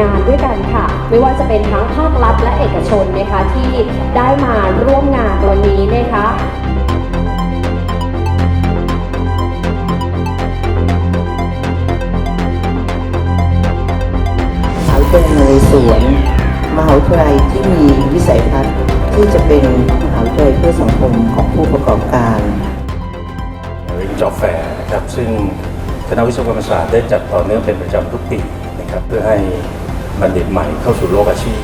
งานด้วยกันค่ะ ไม่ว่าจะเป็นทั้งภาครัฐและเอกชนนะคะที่ได้มาร่วมงานวันนี้นะคะมหาวิทยาลัยนเรศวรมหาวิทยาลัยที่มีวิสัยทัศน์ที่จะเป็นมหาวิทยาลัยเพื่อสังคมของผู้ประกอบการริงจอบแฟร์นะครับซึ่งคณะวิศวกรรมศาสตร์ได้จัดต่อเนื่องเป็นประจำทุกปี นะครับเพื่อให้บัณฑิตใหม่เข้าสู่โลกอาชีพ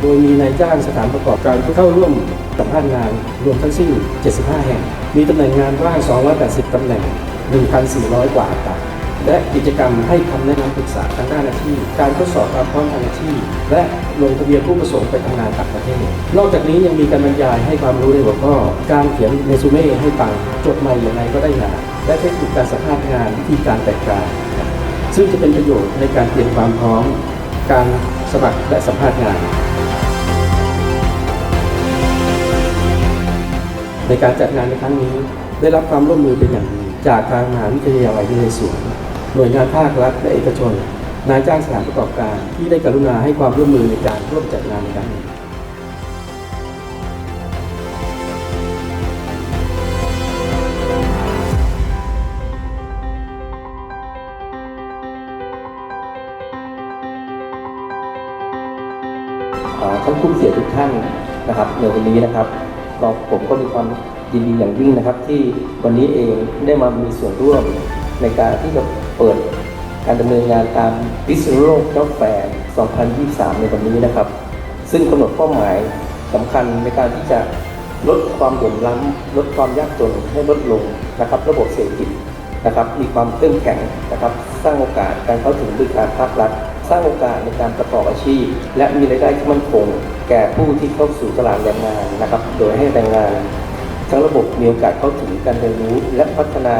โดยมีนายจ้างสถานประกอบการเข้าร่วมสัมภาษณ์งานรวมทั้งสิ้น 75 แห่ง มีตำแหน่งงานว่าง 280 ตำแหน่ง 1,400 กว่าอัตรา และกิจกรรมให้คำแนะนำปรึกษาทางด้านอาชีพ การทดสอบความพร้อมทางอาชีพ และลงทะเบียนผู้ประสงค์ไปทำงานต่างประเทศ นอกจากนี้ยังมีการบรรยายให้ความรู้ในหัวข้อ การเขียนเรซูเม่ให้ฟังจดใหม่อย่างไรก็ได้งานและเทคนิคการสัมภาษณ์งานวิธีการแต่งกายซึ่งจะเป็นประโยชน์ในการเตรียมความพร้อม การสมัครและสัมภาษณ์งาน ในการจัดงานในครั้งนี้ได้รับความร่วมมือเป็นอย่างดีจากทางมหาวิทยาลัยนเรศวร หน่วยงานภาครัฐและเอกชน นายจ้างสถานประกอบการที่ได้กรุณาให้ความร่วมมือในการร่วมจัดงานในครั้งนี้ท่านผู้เสียทุกท่านนะครับในวันนี้นะครับก็ผมก็มีความยินดีอย่างยิ่งนะครับ ที่วันนี้เองได้มามีส่วนร่วมในการที่จะ เปิดการดำเนินงานตามพิษณุโลกเจ้าแฟร์2023 ในวันนี้นะครับ ซึ่งกำหนดเป้าหมายสำคัญในการที่จะลดความเหลื่อมล้ำลดความยากจนให้ลดลงนะครับ ระบบเศรษฐกิจนะครับ มีความเข้มแข็งนะครับ สร้างโอกาสการเข้าถึงบริการภาครัฐ สร้างโอกาสในการประกอบอาชีพ และมีรายได้ที่มั่นคง แก่ผู้ที่เข้าสู่ตลาดแรงงานนะครับ โดยให้แรงงาน ทั้งระบบมีโอกาสเข้าถึงการเรียนรู้และพัฒนา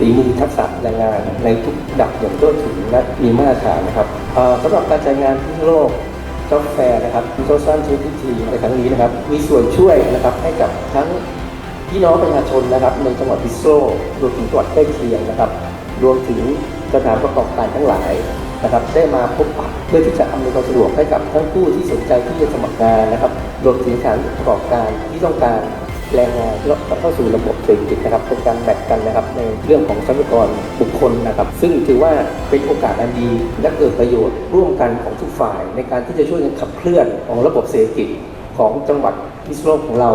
ฝีมือทักษะแรงงานในทุกดับอย่างทั่วถึงและมีมาตรฐานนะครับสำหรับการจัดงานที่วโลกจ็อบแฟร์นะครับมีโซซันเชฟิทีในครั้งนี้นะครับมีส่วนช่วยนะครับให้กับทั้งพี่น้องประชาชนนะครับ ในจังหวัดพิษโลกรวมถึงจังหวัดใกล้เคียงนะครับ รวมถึงสถานประกอบการทั้งหลายนะครับ ได้มาพบปะเพื่อที่จะอำนวยความสะดวกให้กับทั้งผู้ที่สนใจที่จะสมัครงานนะครับ รวมถึงสถานประกอบการที่ต้องการ แรงงานที่เข้าสู่ระบบเศรษฐกิจนะครับเป็นการแบ่งกันนะครับในเรื่องของทรัพยากรบุคคลนะครับ ซึ่งถือว่าเป็นโอกาสอันดีและเกิดประโยชน์ร่วมกันของทุกฝ่าย ในการที่จะช่วยกันขับเคลื่อนของระบบเศรษฐกิจของจังหวัดพิษณุโลกของเรา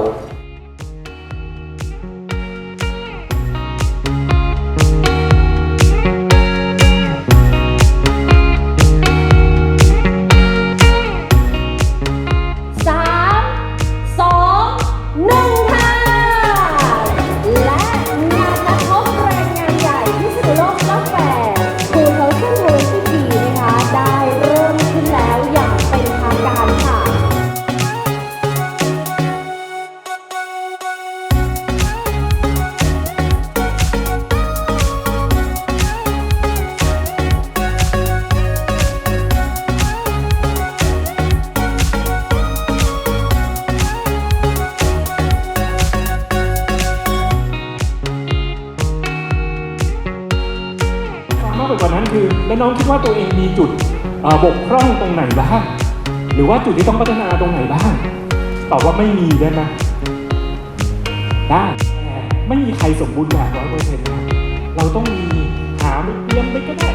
ว่านั้นคือ แล้วน้องคิดว่าตัวเองมีจุดบกพร่องตรงไหนบ้างหรือว่าจุดที่ต้องพัฒนาตรงไหนบ้างตอบว่าไม่มีได้ไหมได้ไม่มีใครสมบูรณ์แบบร้อยเปอร์เซ็นต์นะเราต้องมีหาไม่เตรียมไปก็ได้